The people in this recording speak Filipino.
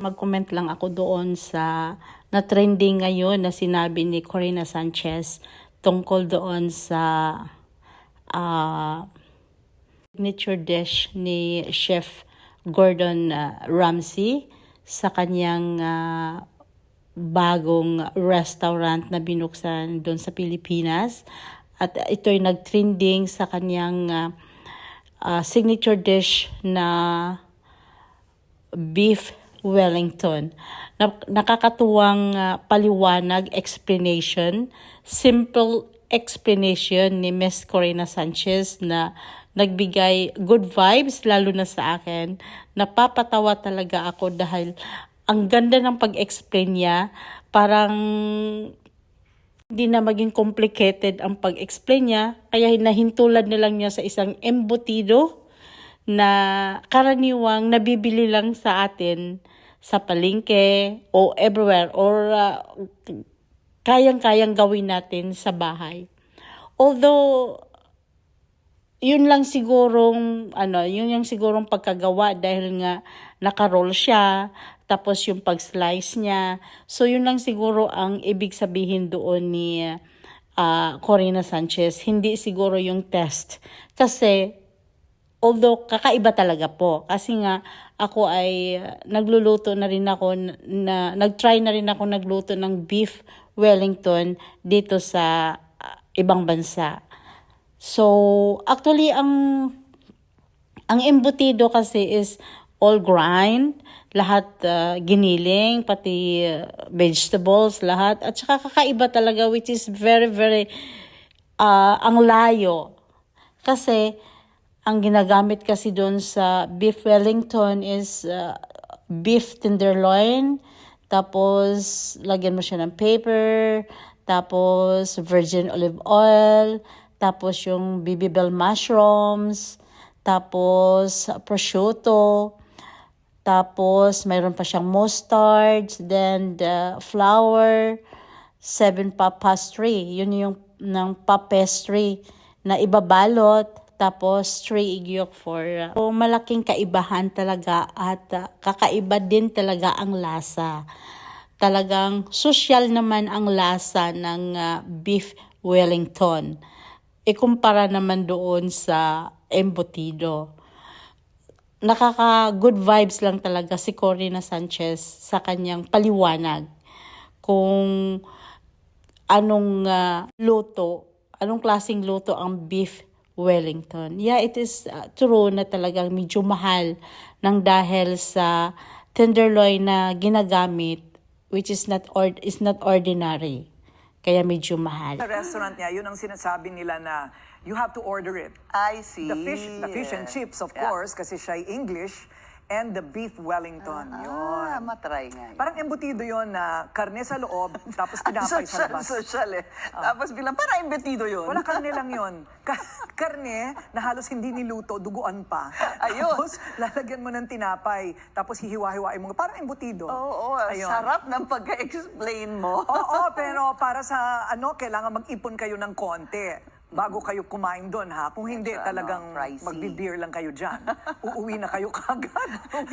Mag-comment lang ako doon sa na trending ngayon na sinabi ni Corina Sanchez tungkol doon sa ah, signature dish ni Chef Gordon ah, Ramsay sa kanyang ah, bagong restaurant na binuksan doon sa Pilipinas. At ito'y nag-trending sa kanyang ah, ah, signature dish na beef Wellington. Na- nakakatuwang ah, paliwanag, explanation, simple explanation ni Miss Corina Sanchez na nagbigay good vibes lalo na sa akin. Napapatawa talaga ako dahil ang ganda ng pag-explain niya. Parang hindi na maging complicated ang pag-explain niya. Kaya hinahintulad na lang niya sa isang embutido na karaniwang nabibili lang sa atin sa palengke o everywhere or uh, kayang-kayang gawin natin sa bahay. Although yun lang sigurong ano, yun yung sigurong pagkagawa dahil nga naka-roll siya tapos yung pag-slice niya. So yun lang siguro ang ibig sabihin doon ni ah, Corina Sanchez. Hindi siguro yung test. Kasi although kakaiba talaga po kasi nga ako ay uh, nagluluto na rin ako na nagtry na rin ako nagluto ng beef Wellington dito sa uh, ibang bansa. So actually ang ang embutido kasi is all grind, lahat uh, giniling, pati uh, vegetables, lahat. At saka kakaiba talaga which is very very uh, ang layo. Kasi ang ginagamit kasi doon sa beef Wellington is uh, beef tenderloin, tapos lagyan mo siya ng paper, tapos virgin olive oil, tapos yung bibibel mushrooms, tapos prosciutto, tapos mayroon pa siyang mustard, then the flour, seven pa pastry. Yun yung ng pa pastry na ibabalot tapos three egg yolk for uh, malaking kaibahan talaga at uh, kakaiba din talaga ang lasa. Talagang social naman ang lasa ng uh, beef Wellington. Ikumpara naman doon sa embutido nakaka good vibes lang talaga si Corina Sanchez sa kanyang paliwanag kung anong ah, luto, anong klasing luto ang beef Wellington. Yeah, it is ah, true na talagang medyo mahal ng dahil sa tenderloin na ginagamit which is not ord is not ordinary. Kaya medyo mahal. Sa restaurant niya, yun ang sinasabi nila na you have to order it. I see. The fish, the fish and chips, of Yeah. course, kasi siya English, and the beef Wellington. Ah, yun. matry nga. yun. Parang embutido yon na karne sa loob, tapos tinapay sa labas. social eh. Tapos bilang, parang imbetido yun. Wala karne lang yon. Ka- karne na halos hindi niluto, duguan pa. Ayun. Tapos lalagyan mo ng tinapay, tapos hihiwa-hiwain mo. Parang embutido. Oo, oo, Ayun. sarap ng pagka-explain mo. Oo, pero para sa ano, kailangan mag-ipon kayo ng konti bago kayo kumain doon ha. Kung hindi, ano, talagang pricey. magbi-beer lang kayo dyan. Uuwi na kayo kagad.